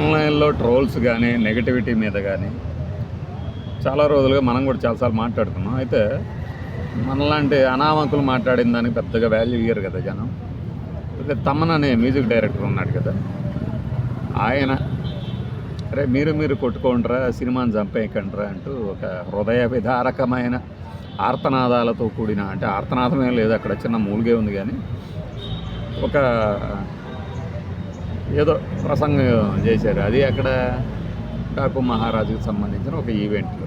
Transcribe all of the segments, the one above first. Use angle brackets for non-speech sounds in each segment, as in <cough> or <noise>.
ఆన్లైన్లో ట్రోల్స్ కానీ నెగటివిటీ మీద కానీ చాలా రోజులుగా మనం కూడా చాలాసార్లు మాట్లాడుకున్నాం. అయితే మనలాంటి అనామకులు మాట్లాడిన దానికి పెద్దగా వాల్యూ ఇయ్యరు కదా జనం. అయితే తమన్ అనే మ్యూజిక్ డైరెక్టర్ ఉన్నాడు కదా. ఆయన అరే మీరు మీరు కొట్టుకోండిరా సినిమాని చంపేయకండిరా అంటూ ఒక హృదయ విధారకమైన ఆర్తనాదాలతో కూడిన అంటే ఆర్తనాదమే లేదు అక్కడ చిన్న మూలిగే ఉంది కానీ ఒక ఏదో ప్రసంగం చేశారు. అది అక్కడ కాకు మహారాజుకి సంబంధించిన ఒక ఈవెంట్లో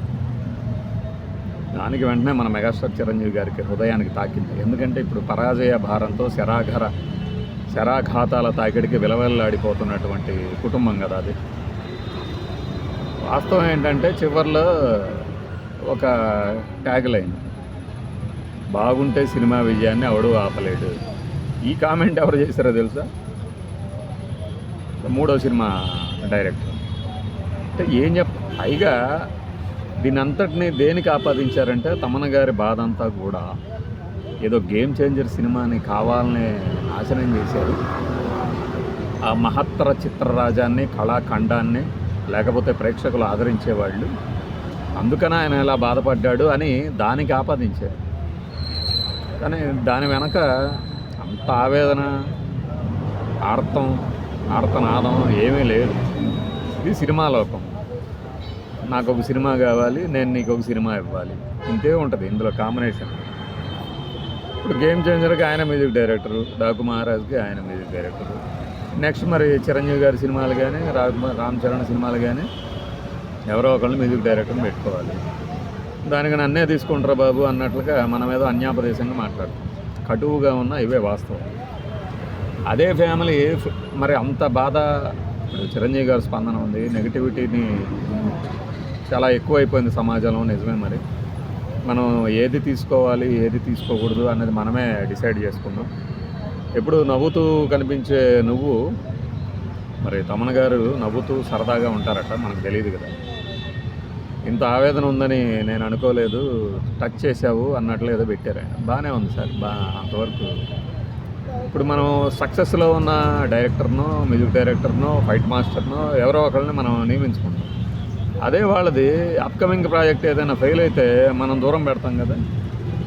దానికి వెంటనే మన మెగాస్టార్ చిరంజీవి గారికి హృదయానికి తాకింది. ఎందుకంటే ఇప్పుడు పరాజయ భారంతో శరాఘర శరాఘాతాల తాకిడికి విలవెల్లాడిపోతున్నటువంటి కుటుంబం కదా అది. వాస్తవం ఏంటంటే చివర్లో ఒక ట్యాగ్ లైన్. బాగుంటే సినిమా విజయాన్ని ఎవడు ఆపలేడు. ఈ కామెంట్ ఎవరు చేశారో తెలుసా? మూడో సినిమా డైరెక్టర్. అంటే ఏం చెప్ పైగా దీని అంతటిని దేనికి ఆపాదించారంటే తమన గారి బాధ అంతా కూడా ఏదో గేమ్ చేంజర్ సినిమాని కావాలని నాశనం చేశారు. ఆ మహత్తర చిత్రరాజాన్ని కళాఖండాన్ని లేకపోతే ప్రేక్షకులు ఆదరించేవాళ్ళు. అందుకని ఆయన ఇలా బాధపడ్డాడు అని దానికి ఆపాదించారు. కానీ దాని వెనక అంత ఆవేదన ఆర్తం ఆడతనాదం ఏమీ లేదు. ఇది సినిమా లోకం. నాకు ఒక సినిమా కావాలి నేను నీకు ఒక సినిమా ఇవ్వాలి. ఇంతే ఉంటుంది ఇందులో కాంబినేషన్ ఇప్పుడు గేమ్ చేంజర్కి ఆయన మ్యూజిక్ డైరెక్టరు డాకు మహారాజ్కి ఆయన మ్యూజిక్ డైరెక్టరు. నెక్స్ట్ మరి చిరంజీవి గారి సినిమాలు కానీ రామ్ రామ్ చరణ్ సినిమాలు కానీ ఎవరో ఒకళ్ళు మ్యూజిక్ డైరెక్టర్ని పెట్టుకోవాలి. దానికి నన్నే తీసుకుంటారా బాబు అన్నట్లుగా మన మీద అన్యాపదేశంగా మాట్లాడుతుంది. కటువుగా ఉన్న ఇవే వాస్తవం. అదే ఫ్యామిలీ మరి అంత బాధ ఇప్పుడు చిరంజీవి గారి స్పందన ఉంది. నెగిటివిటీని చాలా ఎక్కువైపోయింది సమాజంలో నిజమే మరి. మనం ఏది తీసుకోవాలి ఏది తీసుకోకూడదు అనేది మనమే డిసైడ్ చేసుకుందాం ఎప్పుడు నవ్వుతూ కనిపించే నువ్వు మరి తమన్ గారు నవ్వుతూ సరదాగా ఉంటారట మనకు తెలియదు కదా. ఇంత ఆవేదన ఉందని నేను అనుకోలేదు టచ్ చేసావు అన్నట్లు ఏదో పెట్టారు బాగానే ఉంది సార్ బా అంతవరకు ఇప్పుడు మనం సక్సెస్లో ఉన్న డైరెక్టర్నో మ్యూజిక్ డైరెక్టర్నో ఫైట్ మాస్టర్నో ఎవరో ఒకరిని మనం నియమించుకుంటాం. అదే వాళ్ళది అప్కమింగ్ ప్రాజెక్ట్ ఏదైనా ఫెయిల్ అయితే మనం దూరం పెడతాం కదా.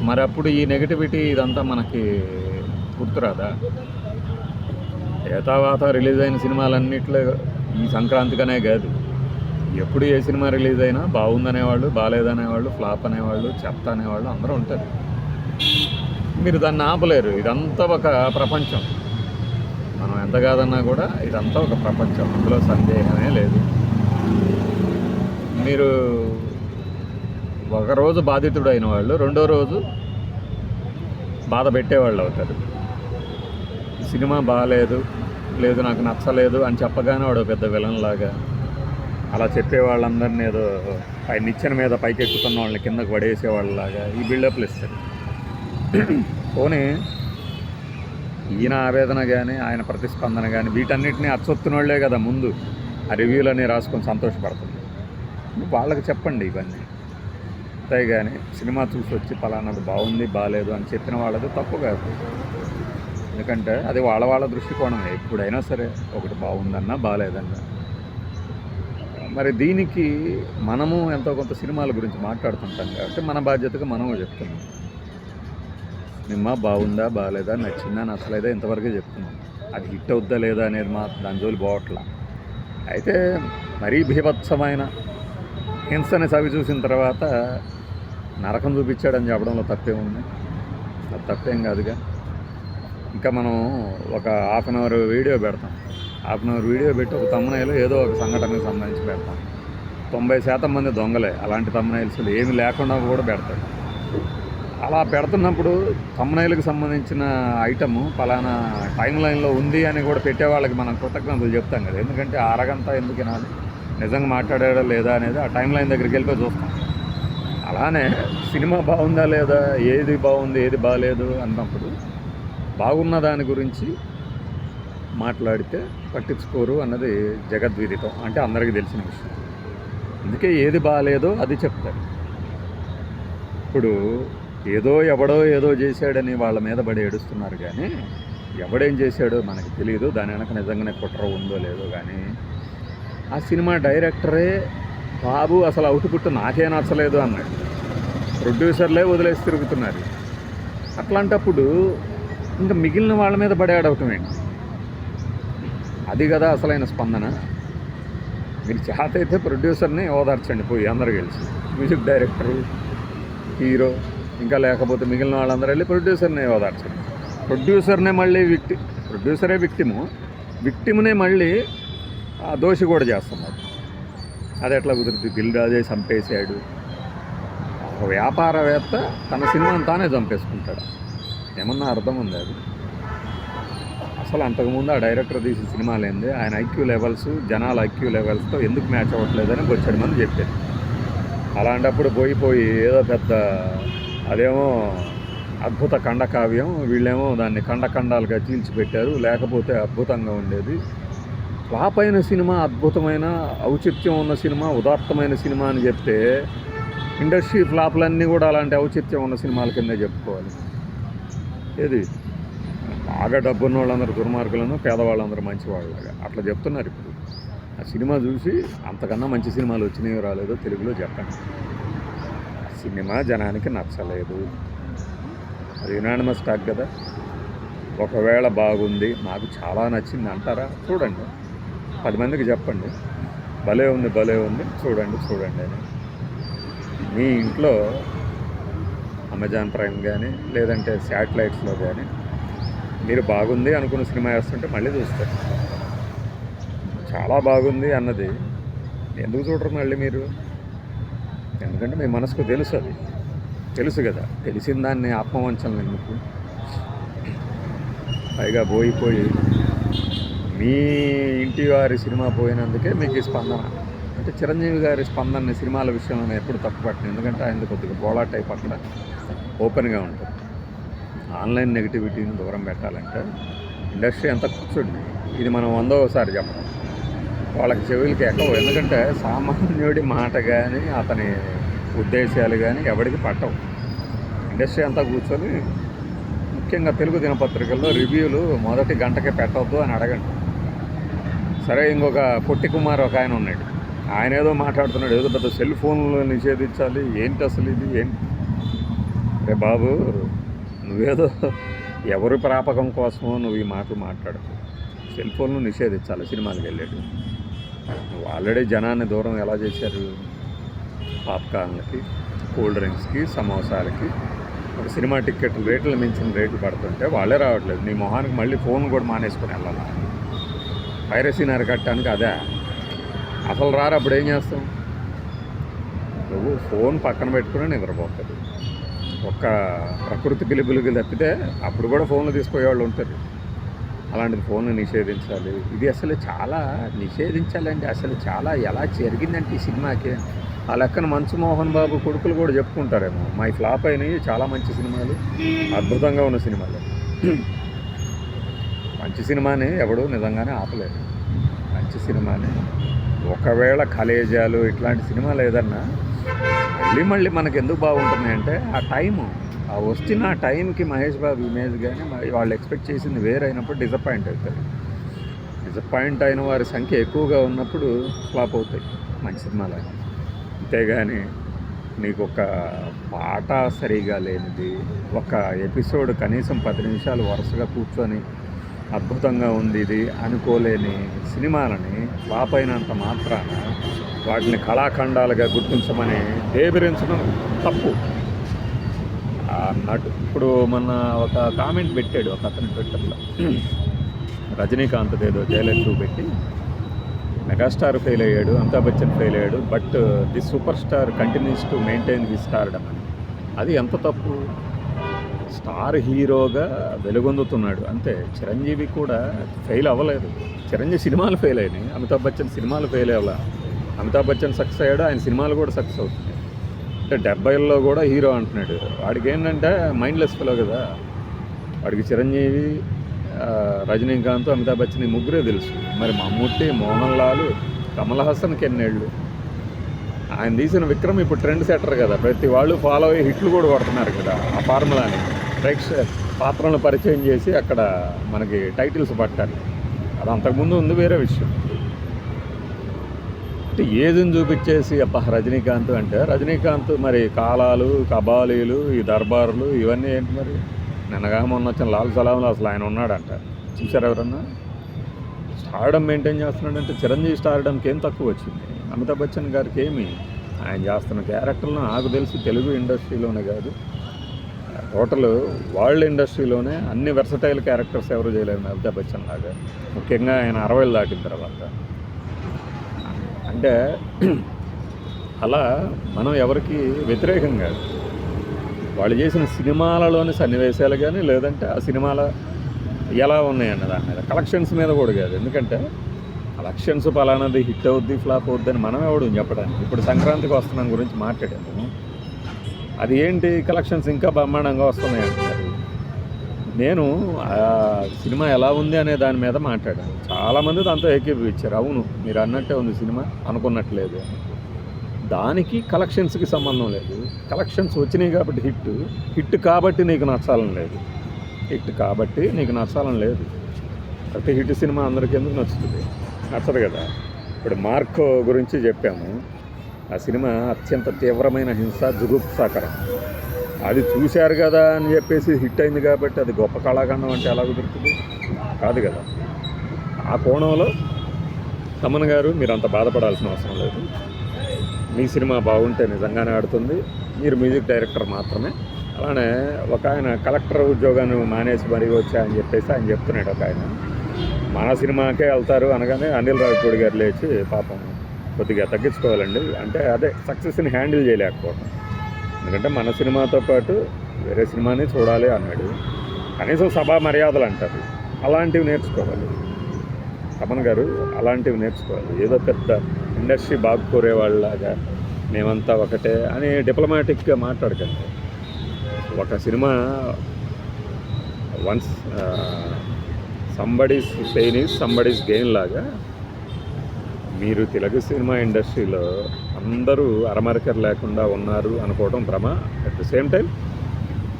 మరి అప్పుడు ఈ నెగిటివిటీ ఇదంతా మనకి గుర్తురాదా? ఏతావాత రిలీజ్ అయిన సినిమాలన్నిట్లో ఈ సంక్రాంతికనే కాదు. ఎప్పుడు ఏ సినిమా రిలీజ్ అయినా బాగుందనేవాళ్ళు బాగాలేదనేవాళ్ళు ఫ్లాప్ అనేవాళ్ళు చెత్త అనేవాళ్ళు అందరూ ఉంటారు. మీరు దాన్ని ఆపలేరు. ఇదంతా ఒక ప్రపంచం. మనం ఎంత కాదన్నా కూడా ఇదంతా ఒక ప్రపంచం. అందులో సందేహమే లేదు. మీరు ఒకరోజు బాధితుడు అయిన వాళ్ళు రెండో రోజు బాధ పెట్టేవాళ్ళు అవుతారు. సినిమా బాగాలేదు లేదు నాకు నచ్చలేదు అని చెప్పగానే వాడు పెద్ద విలన్ లాగా అలా చెప్పేవాళ్ళందరినీ ఏదో పై నిచ్చెన మీద పైకెక్కుతున్న వాళ్ళని కిందకు పడేసేవాళ్ళలాగా ఈ బిల్డప్లు ఇస్తారు. పోనీ ఈయన ఆవేదన కానీ ఆయన ప్రతిస్పందన కానీ వీటన్నిటిని అచ్చొత్తిన వాళ్ళే కదా ముందు. ఆ రివ్యూలన్నీ రాసుకొని సంతోషపడుతుంది వాళ్ళకి చెప్పండి ఇవన్నీ. అంతే కానీ సినిమా చూసి వచ్చి పలానాది బాగుంది బాగాలేదు అని చెప్పిన వాళ్ళది తప్పు కాదు. ఎందుకంటే అది వాళ్ళ వాళ్ళ దృష్టికోణమే. ఎప్పుడైనా సరే ఒకటి బాగుందన్నా బాగాలేదన్నా మరి దీనికి మనము ఎంతో కొంత సినిమాల గురించి మాట్లాడుతుంటాం కాబట్టి మన బాధ్యతగా మనము చెప్తున్నాం. సినిమా బాగుందా బాగాలేదా నచ్చిందా నచ్చలేదా ఇంతవరకే చెప్తున్నాం. అది హిట్ అవుద్దా లేదా అనేది మా దాని జోలి పోవట్లా అయితే మరీ భీభత్సమైన హింసని సవి చూసిన తర్వాత నరకం చూపించాడని చెప్పడంలో తప్పేముంది అది తప్పేం కాదుగా. ఇంకా మనం ఒక హాఫ్ అన్ అవర్ వీడియో పెడతాం. హాఫ్ అన్ అవర్ వీడియో పెట్టి ఒక తమ్మనైలో ఏదో ఒక సంఘటనకు సంబంధించి పెడతాం. తొంభై శాతం మంది దొంగలే. అలాంటి తమ్మనైల్స్ ఏమి లేకుండా కూడా పెడతాడు అలా పెడుతున్నప్పుడు తమ్మునైలకు సంబంధించిన ఐటము పలానా టైం లైన్లో ఉంది అని కూడా పెట్టే వాళ్ళకి మనం కృతజ్ఞతలు చెప్తాం కదా. ఎందుకంటే ఆ ఎందుకు వినాలి? నిజంగా మాట్లాడాడా లేదా అనేది ఆ టైం లైన్ దగ్గరికి వెళ్ళిపోయి చూస్తాం. అలానే సినిమా బాగుందా లేదా? ఏది బాగుంది? ఏది బాగాలేదు అన్నప్పుడు బాగున్న దాని గురించి మాట్లాడితే పట్టించుకోరు అన్నది జగద్విదితం అంటే అందరికీ తెలిసిన విషయం. అందుకే ఏది బాగాలేదో అది చెప్తారు. ఇప్పుడు ఏదో ఎవడో ఏదో చేశాడని వాళ్ళ మీద పడి ఏడుస్తున్నారు కానీ ఎవడేం చేశాడో మనకు తెలియదు దాని వెనక నిజంగానే కుట్ర ఉందో లేదో కానీ ఆ సినిమా డైరెక్టరే బాబు అసలు అవుట్పుట్ నాకే నచ్చలేదు అన్నాడు. ప్రొడ్యూసర్లే వదిలేసి తిరుగుతున్నారు. అట్లాంటప్పుడు ఇంకా మిగిలిన వాళ్ళ మీద పడేయడవటం ఏంటి? అది కదా అసలైన స్పందన. మీరు చేత అయితే ప్రొడ్యూసర్ని ఓదార్చండి పోయి అందరు కలిసి మ్యూజిక్ డైరెక్టరు హీరో ఇంకా లేకపోతే మిగిలిన వాళ్ళందరూ వెళ్ళి ప్రొడ్యూసర్ని ఓదార్చండి. ప్రొడ్యూసర్నే మళ్ళీ విక్టి ప్రొడ్యూసరే విక్టిము. విక్టిమ్నే మళ్ళీ ఆ దోషి కూడా చేస్తున్నారు. అది ఎట్లా కుదురుతుంది దిల్ రాజే చంపేశాడు. ఒక వ్యాపారవేత్త తన సినిమాని తానే చంపేసుకుంటాడు. ఏమన్నా అర్థం ఉంది అది? అసలు అంతకుముందు ఆ డైరెక్టర్ తీసిన సినిమాలు ఏంది? ఆయన ఐక్యూ లెవెల్స్ జనాల ఐక్యూ లెవెల్స్తో ఎందుకు మ్యాచ్ అవ్వట్లేదని వచ్చాడు మంది చెప్పారు. అలాంటప్పుడు పోయి పోయి ఏదో పెద్ద అదేమో అద్భుత ఖండకావ్యం వీళ్ళేమో దాన్ని ఖండఖండాలుగా చీల్చిపెట్టారు. లేకపోతే అద్భుతంగా ఉండేది. ఫ్లాప్ అయిన సినిమా అద్భుతమైన ఔచిత్యం ఉన్న సినిమా ఉదాత్తమైన సినిమా అని చెప్తే ఇండస్ట్రీ ఫ్లాప్లన్నీ కూడా అలాంటి ఔచిత్యం ఉన్న సినిమాల కిందే చెప్పుకోవాలి. ఏది? బాగా డబ్బున్న వాళ్ళందరూ దుర్మార్గులను పేదవాళ్ళందరూ మంచివాళ్ళగా అట్లా చెప్తున్నారు ఇప్పుడు. ఆ సినిమా చూసి అంతకన్నా మంచి సినిమాలు వచ్చినాయో రాలేదో తెలుగులో చెప్పండి. సినిమా జనానికి నచ్చలేదు. అది యునానిమస్ టాక్ కదా. ఒకవేళ బాగుంది నాకు చాలా నచ్చింది అంటారా? చూడండి. పది మందికి చెప్పండి. భలే ఉంది భలే ఉంది. చూడండి చూడండి అని. మీ ఇంట్లో అమెజాన్ ప్రైమ్ కానీ లేదంటే శాటిలైట్స్లో కానీ మీరు బాగుంది అనుకున్న సినిమా వేస్తుంటే మళ్ళీ చూస్తారు. చాలా బాగుంది అన్నది. ఎందుకు చూడరు మళ్ళీ మీరు? ఎందుకంటే మీ మనసుకు తెలుసు అది. తెలుసు కదా. తెలిసిన దాన్ని ఆత్మవంచన ఎందుకు? పైగా పోయిపోయి మీ ఇంటి వారి సినిమా పోయినందుకే మీకు ఈ స్పందన. అంటే చిరంజీవి గారి స్పందన సినిమాల విషయంలో ఎప్పుడు తప్పు పట్టింది ఎందుకంటే ఆయన కొద్దిగా బోలా టైప్ అక్కడ ఓపెన్గా ఉంటుంది. ఆన్లైన్ నెగిటివిటీని దూరం పెట్టాలంటే ఇండస్ట్రీ అంతా కూర్చోండి ఇది మనం వందోసారి చెప్పడం వాళ్ళకి చెవులకి ఎక్కవు ఎందుకంటే సామాన్యుడి మాట కానీ అతని ఉద్దేశాలు కానీ ఎవరికి పట్టవు. ఇండస్ట్రీ అంతా కూర్చొని ముఖ్యంగా తెలుగు దినపత్రికల్లో రివ్యూలు మొదటి గంటకే పెట్టవద్దు అని అడగండి. సరే ఇంకొక పొట్టి కుమార్ ఒక ఆయన ఉన్నాడు. ఆయన ఏదో మాట్లాడుతున్నాడు. ఏదో పెద్ద సెల్ ఫోన్లు నిషేధించాలి. ఏంటి అసలు ఇది? ఏంటి రే బాబు నువ్వేదో ఎవరి ప్రాపకం కోసమో నువ్వు ఈ మాటలు మాట్లాడు సెల్ ఫోన్లు నిషేధించాలి సినిమాలకు వెళ్ళాడు ఆల్రెడీ జనాన్ని దూరం ఎలా చేశారు? పాప్కార్న్లకి కూల్ డ్రింక్స్కి సమోసాలకి. ఒక సినిమా టికెట్ రేట్లు మించిన రేట్లు పడుతుంటే వాళ్ళే రావట్లేదు. నీ మొహానికి మళ్ళీ ఫోన్ కూడా మానేసుకొని వెళ్ళాలి? పైరసీని అరికట్టడానికి అదే. అసలు రారు? అప్పుడు ఏం చేస్తాం? నువ్వు ఫోన్ పక్కన పెట్టుకుని నిద్రపోతుంది ఒక్క ప్రకృతి పిలుపులకి తప్పితే అప్పుడు కూడా ఫోన్లు తీసుకుపోయేవాళ్ళు ఉంటారు. అలాంటిది ఫోన్ నిషేధించాలి. ఇది అసలు చాలా నిషేధించాలండి. అసలు చాలా ఎలా జరిగిందంటే ఈ సినిమాకి? ఆ లెక్కన మంచు మోహన్ బాబు కొడుకులు కూడా చెప్పుకుంటారేమో. మా ఫ్లాప్ అయినవి చాలా మంచి సినిమాలు అద్భుతంగా ఉన్న సినిమాలు. మంచి సినిమాని ఎవడు నిజంగానే ఆపలేదు. మంచి సినిమాని. ఒకవేళ కలేజాలు ఇట్లాంటి సినిమాలు ఏదన్నా మళ్ళీ మళ్ళీ మనకు ఎందుకు బాగుంటుంది అంటే ఆ టైము. ఆ వస్తున్న ఆ టైంకి మహేష్ బాబు ఇమేజ్ కానీ వాళ్ళు ఎక్స్పెక్ట్ చేసింది వేరైనప్పుడు డిసప్పాయింట్ అవుతారు. డిసప్పాయింట్ అయిన వారి సంఖ్య ఎక్కువగా ఉన్నప్పుడు ఫ్లాప్ అవుతాయి మంచి సినిమాలు. అంతేగాని నీకు ఒక పాట సరిగా లేనిది ఒక ఎపిసోడ్ కనీసం పది నిమిషాలు వరుసగా కూర్చొని అద్భుతంగా ఉంది ఇది అనుకోలేని సినిమాలని ఫ్లాప్ అయినంత మాత్రాన వాటిని కళాఖండాలుగా గుర్తించమని దేబిరించడం తప్పు. ఆ నటు ఇప్పుడు మొన్న ఒక కామెంట్ పెట్టాడు ఒక అతని ట్విట్టర్లో. రజనీకాంత్ ఏదో జయలలిత పెట్టి మెగాస్టార్ ఫెయిల్ అయ్యాడు అమితాబ్ బచ్చన్ ఫెయిల్ అయ్యాడు but the super star continues to maintain the stardom అని. అది ఎంత తప్పు? స్టార్ హీరోగా వెలుగొందుతున్నాడు. అంతే చిరంజీవి కూడా ఫెయిల్ అవ్వలేదు. చిరంజీవి సినిమాలు ఫెయిల్ అయినాయి. అమితాబ్ బచ్చన్ సినిమాలు ఫెయిల్ అవ్వాల. అమితాబ్ బచ్చన్ సక్సెస్ అయ్యాడు? ఆయన సినిమాలు కూడా సక్సెస్ అవుతున్నాయి. అంటే డెబ్బైల్లో కూడా హీరో అంటున్నాడు. వాడికి ఏంటంటే మైండ్లెస్ ఫెలో కదా. వాడికి చిరంజీవి రజనీకాంత్ అమితాబ్ బచ్చన్ ఈ ముగ్గురే తెలుసు. మరి మమ్ముట్టి మోహన్ లాల్ కమల్ హాసన్కి ఎన్నేళ్ళు? ఆయన తీసిన విక్రమ్ ఇప్పుడు ట్రెండ్ సెటర్ కదా. ప్రతి వాళ్ళు ఫాలో అయ్యి హిట్లు కూడా కొడుతున్నారు కదా ఆ ఫార్ములాని ప్రేక్ష పాత్రలను పరిచయం చేసి అక్కడ మనకి టైటిల్స్ పట్టాలి అది అంతకుముందు ఉంది వేరే విషయం. అంటే ఏదని చూపించేసి అబ్బా రజనీకాంత్ అంటే రజనీకాంత్ మరి కాలాలు కబాలీలు ఈ దర్బార్లు ఇవన్నీ ఏంటి మరి? నిన్నగా మొన్న వచ్చిన లాల్ సలాంలో అసలు ఆయన ఉన్నాడంట. చూసారు ఎవరన్నా? స్టార్డమ్ మెయింటైన్ చేస్తున్నాడంటే చిరంజీవి స్టార్డమ్కి ఏం తక్కువ వచ్చింది? అమితాబ్ బచ్చన్ గారికి ఏమి? ఆయన చేస్తున్న క్యారెక్టర్లు నాకు తెలిసి తెలుగు ఇండస్ట్రీలోనే కాదు. టోటల్ వరల్డ్ ఇండస్ట్రీలోనే అన్ని వెర్సటైల్ క్యారెక్టర్స్ ఎవరు చేయలేరు అమితాబ్ బచ్చన్ లాగా. ముఖ్యంగా ఆయన అరవైలు దాటిన తర్వాత. అంటే <clears throat> అలా మనం ఎవరికి వ్యతిరేకం కాదు. వాళ్ళు చేసిన సినిమాలలోని సన్నివేశాలు కానీ లేదంటే ఆ సినిమాల ఎలా ఉన్నాయన్న దాని మీద కలెక్షన్స్ మీద కూడా కాదు. ఎందుకంటే కలెక్షన్స్ ఫలానాది హిట్ అవుద్ది ఫ్లాప్ అవుద్ది అని మనం ఎవడు చెప్పడానికి. ఇప్పుడు సంక్రాంతికి వస్తున్నాం గురించి మాట్లాడాము అది ఏంటి? కలెక్షన్స్ ఇంకా బ్రహ్మాండంగా వస్తున్నాయి అంటున్నారు. నేను సినిమా ఎలా ఉంది అనే దాని మీద మాట్లాడాను. చాలామంది దాంతో ఏకీపించారు అవును మీరు అన్నట్టే ఉంది సినిమా అనుకున్నట్లేదు. దానికి కలెక్షన్స్కి సంబంధం లేదు. కలెక్షన్స్ వచ్చినాయి కాబట్టి హిట్. హిట్ కాబట్టి నీకు నచ్చాలని లేదు. హిట్ కాబట్టి నీకు నచ్చాలని లేదు. ప్రతి హిట్ సినిమా అందరికీ ఎందుకు నచ్చుతుంది? నచ్చదు కదా. ఇప్పుడు మార్కో గురించి చెప్పాము. ఆ సినిమా అత్యంత తీవ్రమైన హింస జుగుప్సాకరం. అది చూశారు కదా అని చెప్పేసి హిట్ అయింది కాబట్టి అది గొప్ప కళాఖండం అంటే ఎలా కుదురుతుంది? కాదు కదా. ఆ కోణంలో తమన్ గారు మీరు అంత బాధపడాల్సిన అవసరం లేదు. మీ సినిమా బాగుంటే నిజంగానే ఆడుతుంది. మీరు మ్యూజిక్ డైరెక్టర్ మాత్రమే. అలానే ఒక ఆయన కలెక్టర్ ఉద్యోగాన్ని మానేసి మరీ వచ్చా అని చెప్పేసి ఆయన చెప్తున్నాడు ఒక ఆయన. మన సినిమాకే వెళ్తారు అనగానే అనిల్ రావిపూడి గారు లేచి పాపం కొద్దిగా తగ్గించుకోవాలండి. అంటే అదే సక్సెస్ని హ్యాండిల్ చేయలేకపోవడం ఎందుకంటే మన సినిమాతో పాటు వేరే సినిమాని చూడాలి అన్నాడు. కనీసం సభా మర్యాదలు అంటారు. అలాంటివి నేర్చుకోవాలి. తమన్ గారు అలాంటివి నేర్చుకోవాలి. ఏదో పెద్ద ఇండస్ట్రీ బాగు కోరే వాళ్ళలాగా మేమంతా ఒకటే అని డిప్లొమాటిక్గా మాట్లాడకండి ఒక cinema once somebody's pain is somebody's gain లాగా. మీరు తెలుగు సినిమా ఇండస్ట్రీలో అందరూ అరమరికర్ లేకుండా ఉన్నారు అనుకోవడం భ్రమ. అట్ ద సేమ్ టైం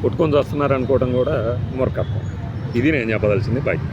పుట్టుకొని వస్తున్నారు అనుకోవడం కూడా మూర్ఖత్వం. ఇది నేను చెప్పదలసింది బైక్